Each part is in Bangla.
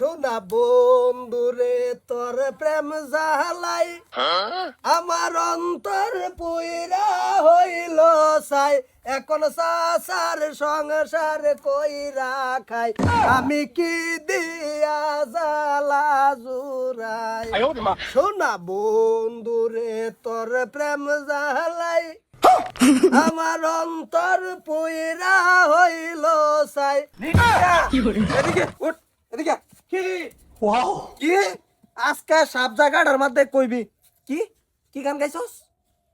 শোনা বন্ধুরে তোর প্রেম জালাই আমার অন্তর পুইরা হইল সাই। এখন সাসার সংসার কইরা খাই। আমি কি দিয়া জালা জুরাই শোনা বন্ধুরে তোর প্রেম জালাই আমার অন্তর পুইরা হইল সাই। এদিকে উঠ এদিকে। কি? ওয়াও কি? আজকে সব জায়গাটার মধ্যে কইবি। কি? কি গান গাইছস?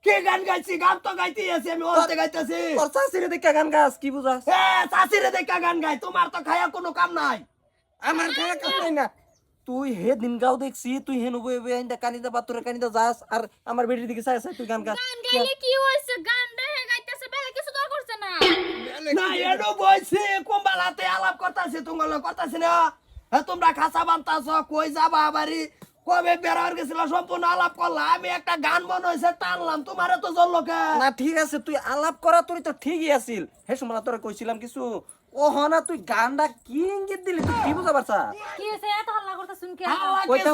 কে গান গাইছি? গান তো গাইতে আছি আমি ওতে গাইতেছি। তোর দেখে গান গাছ কি বুঝাস? দেখা গান গাই তোমার তো খায়া কোনো কাম নাই। আমার খায়া কাজ নাই না। তুই হে দিন গাও দেখছি তুই হে নবই বই আইন্দা কানিদা বাতুরে কানিদা যাস আর আমার বেটির দিকে চাই চাই তুই গান গাস। গান গাইলে কি হয়েছে গান রেহে গাইতেছে বেলে কিছু তো করছে না। না এনো বইছি কুম্বালাতে আলাপ করতাছি তোমার করতাছি না। তোমরা খাসা বানতাছ কই যাবা বাড়ি? কবে বেড়ার গেছিল? সম্পূর্ণ আলাপ করলাম আমি একটা গান মনে হয়েছে টানলাম। তোমারে তো জ্বললো কে? না ঠিক আছে তুই আলাপ করা তোর তো ঠিকই আছিল। হে সময় তোরা কইছিলাম কিছু। ও হনা তুই গানটা কি ইঙ্গিত দিলি? তুই কি বুঝা পারছা? কি হয়েছে এত হাল্লা করতে শুন কে হাল্লা কইতে।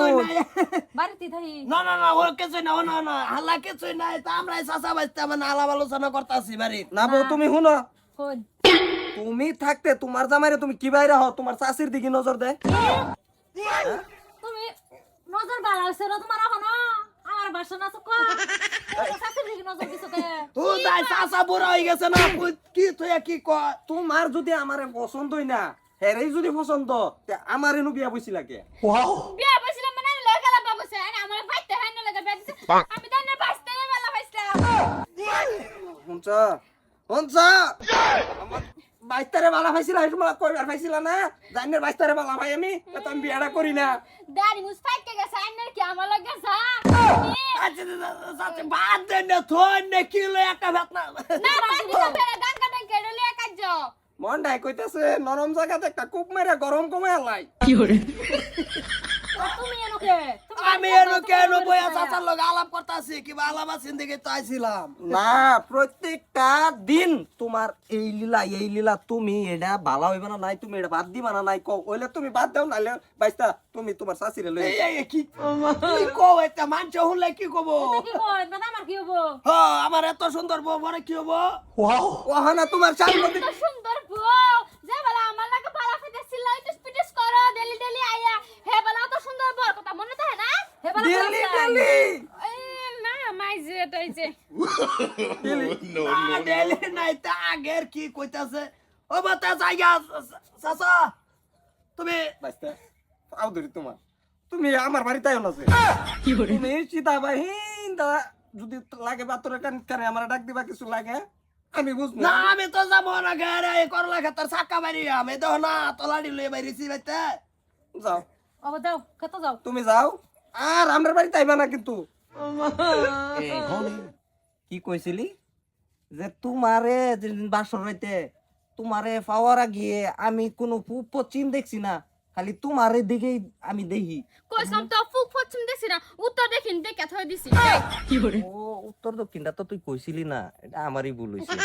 বাড়িতে থাই না না না ও কিছুই না ও না না হাল্লা কিছুই নাই। তা আমরা চাষা বাঁচতে মানে আলাপ আলোচনা করতেছি বাড়ি না বউ তুমি শুনো। কোন? তুমি থাকতে তোমার জামাইরে তুমি কি বাইরে হও? তোমার চাষির দিকে নজর দেয় তুমি নজর বালা হইছে না তোমার এখন আমার বাসা না তো কো শাশুড়ি দিকে নজর দিছো কে? তুই তাই চাষা বুড়া গেছে না কই কি তুই কি কয় তোমার যদি আমারে পছন্দই না হেরেই যদি পছন্দ আমার এনু বিয়া বইছি লাগে বিয়া বসিলাম মানে লই গেলাম বাবুছে আমার ভাইতে না লাগে বিয়া দিছে। আমি তাই না বাসতে বেলা বাইছিলাম শুনছ? শুনছ? আমার বাইস্তারে বালা পাইছিল এই সময় কইবার পাইছিল না? জানের বাইস্তারে বালা ভাই আমি তা আমি বিয়াটা করি না। দাড়ি মুছ ফাইটে গেছে আইনের কি আমার লাগে যা আচ্ছা আচ্ছা বাদ দে না থই না কি লই একটা ভাত না। না গান কেড়ে লিয়ে কাজ। মন ডাই কইতাছে নরম জায়গাতে একটা কূপ মেরে গরম কমে আলাই কি এনকে আমি এনো কেন বইয়া চাচার লগে আলাপ করতাছি কিবা আলাপ আছেন দেখে তো আইছিলাম। না প্রত্যেকটা দিন তোমার এই লীলা এই লীলা তুমি এটা ভালো হইবে না নাই তুমি এটা বাদ দিবা না নাই কও ওইলে তুমি বাদ দাও নাইলে বাইস্তা তুমি তোমার শাশুড়ি লই এই কি কি কও এটা? মানছে হুনলে কি কব? কি না আমার কি হব? হ আমার এত সুন্দর বউ বড় কি হব? ওহানা তোমার শাশুড়ি সুন্দর বউ যে বলা আমার লাগে পালা ফেতে সিলাই তো স্পিটিস করো ডেলি ডেলি আইয়া হে বলা তো সুন্দর বর কথা মনে থাকে না নাই তা আগের কি কইতাছে ও বাতা জায়গা তুমি বাইস্তা আও ধরি তোমার তুমি আমার বাড়িতে আইও না তুমি সীতা বাহিন দাদা যদি লাগে বাতরে কান কানে আমার ডাক দিবা কিছু লাগে আমি বুঝব না আমি তো যাব না ঘরে এই করলা খেতার সাক্কা বাড়ি আমি তো না তলাডি লই বাইরেছি বাইতে যাও ও দাও কত যাও তুমি যাও আর আমার বাড়িতে আইবা না কিন্তু। কি কইছিলি? যে তোমারে যেদিন বাসর রাইতে তোমারে পাওয়ার গিয়ে আমি কোনো পশ্চিম দেখছি না খালি তোমারে দিকেই আমি দেখি। কইসাম তো ফুক পশ্চিম দেখছি না উত্তর দেখিন দেখে থই দিছি। ও উত্তর দক্ষিণটা তো তুই কইছিলি না এটা আমারই ভুল হইছে।